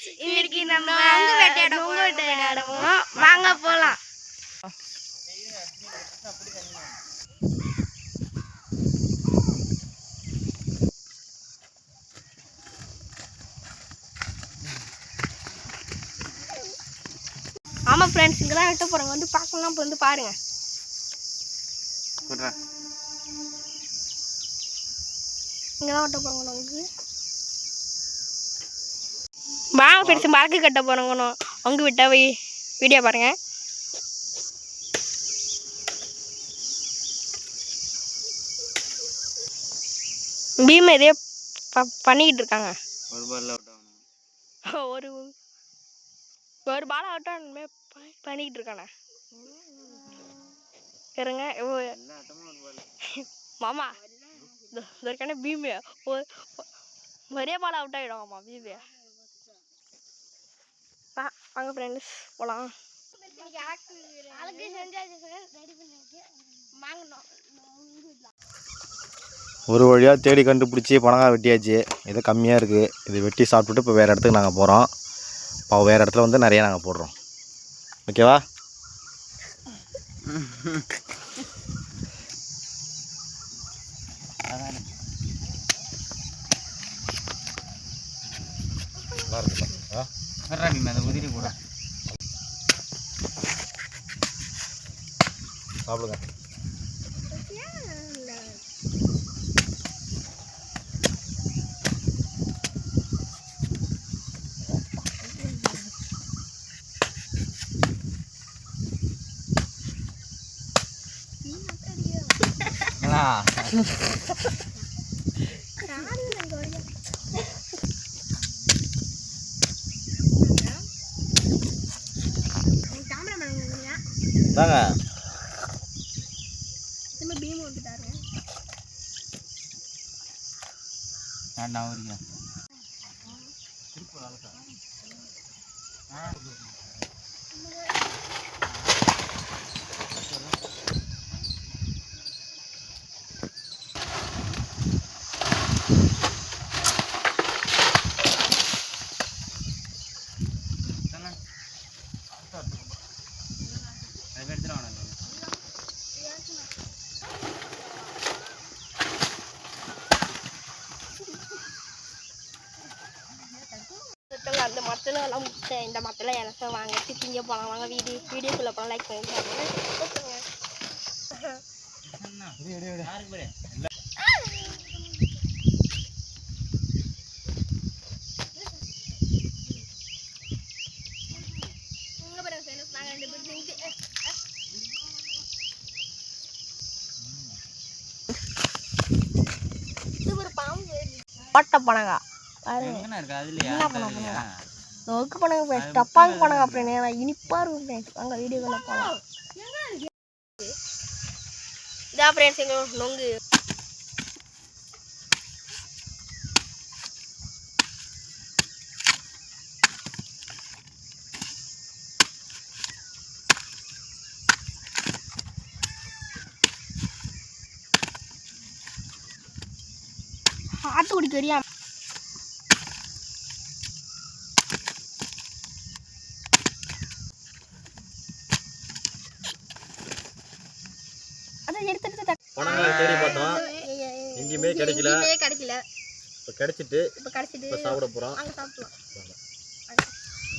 Friends இன்னைக்கு நம்ம நொங்கு வேட்டையாட போறோம் வாங்க போலாம் ஆமாம் ஃப்ரெண்ட்ஸ் இங்கே தான் வெட்ட போகிறோங்க வந்து பார்க்கணும் இப்போ வந்து பாருங்க. இங்கே தான் வெட்ட போகிறோங்க நொங்கு வாங்க ஃப்ரெண்ட்ஸ் மறக்கு கட்ட போகிறோங்க நொங்கு விட்டா போய் வீடியோ பாருங்க. பீம் இதே பண்ணிக்கிட்டு இருக்காங்க. ஒரு பால்ல அவுட் ஒரு ஒரு பால் ஆட்டம் பண்ணிக்கிட்டு இருக்கானே இருங்க பால் மாமா இதற்கான பீமு ஒரு பால் அவுட் ஆகிடும் ஆமாம் பீமு வாங்க ஃப்ரெண்ட்ஸ் போகலாம் ஒரு வழியாக தேடி கண்டுபிடிச்சி பனங்காய் வெட்டியாச்சு. இது கம்மியாக இருக்குது இது வெட்டி சாப்பிட்டுட்டு இப்போ வேறு இடத்துக்கு நாங்கள் போகிறோம் இப்போ வேறு இடத்துல வந்து நிறைய நாங்கள் போடுறோம். ஓகேவா நல்லா இருக்குல்ல ஆ வர்றா நீ அதை உதிரி கூட சாப்பிடுங்க தாங்க. பீம் வந்துட்டாரு. வேண்டாம் உரிக்க அந்த மரத்தில் எல்லாம் முட்டை இந்த மரத்தில் எனக்கு வாங்கிட்டு திங்க போகலாம் வாங்க வீடியோ வீடியோக்குள்ளே போகலாம் லைக் பண்ணி பட்ட பனங்கா பாருங்க எங்கண்ணா இருக்கு? அதுலயா? என்ன பண்ண போறா? நோக்கு பனங்க ஃப்ரெண்ட்ஸ் டப்பாங்க பனங்க அப்படின்னு இனிப்பா இருக்கும் ஃப்ரெண்ட்ஸ் வாங்க வீடியோக்குள்ள போகலாம் ஃப்ரெண்ட்ஸ் நொங்கு. ஆட்டுக்குடி தெரியாம அதான் எடுத்து எடுத்து டக்கு- பனங்காய் தேடி பார்த்தோம் எங்கேயுமே கிடைக்கல. எங்கேயுமே கிடைக்கல. இப்போ கிடைச்சிட்டு இப்போ கிடைச்சிட்டு இப்போ சாப்பிட போகிறோம் அங்கே சாப்பிடலாம்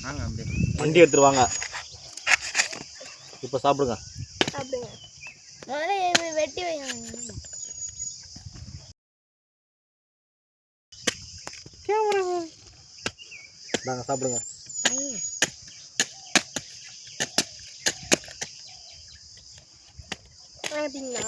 வாங்க அப்படியே வண்டி எடுத்துருவாங்க இப்போ சாப்பிடுங்க. சாப்பிடுங்க. முதல்ல வெட்டி வைங்க. நாங்கள் சாப்பிடுங்க. பார்த்தீங்கன்னா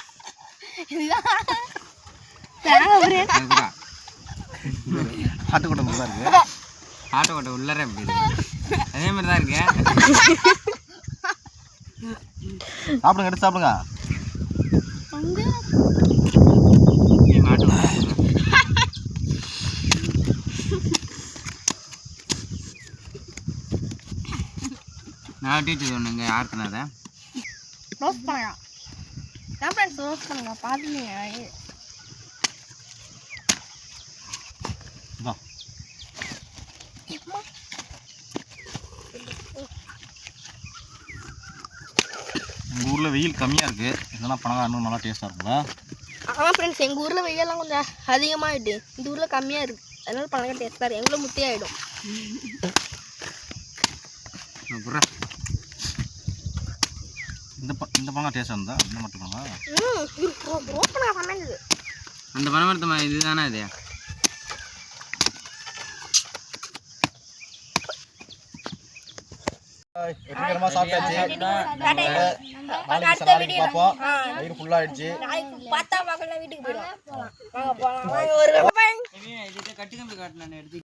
ஆட்டுக்கொட்டை இருக்குது ஆட்டோக்கோட்டை உள்ளரே அப்படி அதே மாதிரி தான் இருக்கு. சாப்பிடுங்க எடுத்து சாப்பிடுங்க. நான் டீச்சர் சொன்னேங்க யார் பண்ணாத பண்ணுங்க ஏன் ஃப்ரெண்ட்ஸ் ரோஸ்ட் பண்ணுங்க பார்த்துங்க இதான் எங்கள் ஊரில் வெயில் கம்மியாக இருக்குது இதெல்லாம் பணம் இன்னும் நல்லா டேஸ்ட்டாக இருக்கும்ல. ஆமாம் ஃப்ரெண்ட்ஸ் எங்கள் ஊரில் வெயிலெல்லாம் கொஞ்சம் அதிகமாகிட்டு இந்த ஊரில் கம்மியாக இருக்குது அதனால பழங்க டேஸ்ட்டாக இருக்குது எங்களும் புறா இந்த ப இந்த பழம் டேஸ்ட்டாக இருந்தா இந்த மட்டும்? பழமா அந்த பனமரத்து மரம் இதுதானே இது? சாப்பிட்டாச்சு. பார்ப்போம். வயிறு பார்க்கலாம் வீட்டுக்கு போயிடும் வாங்க போகலாம் வாங்க ஒரு இதுக்கு கட்டு கம்பி காட்டினேன் எடுத்து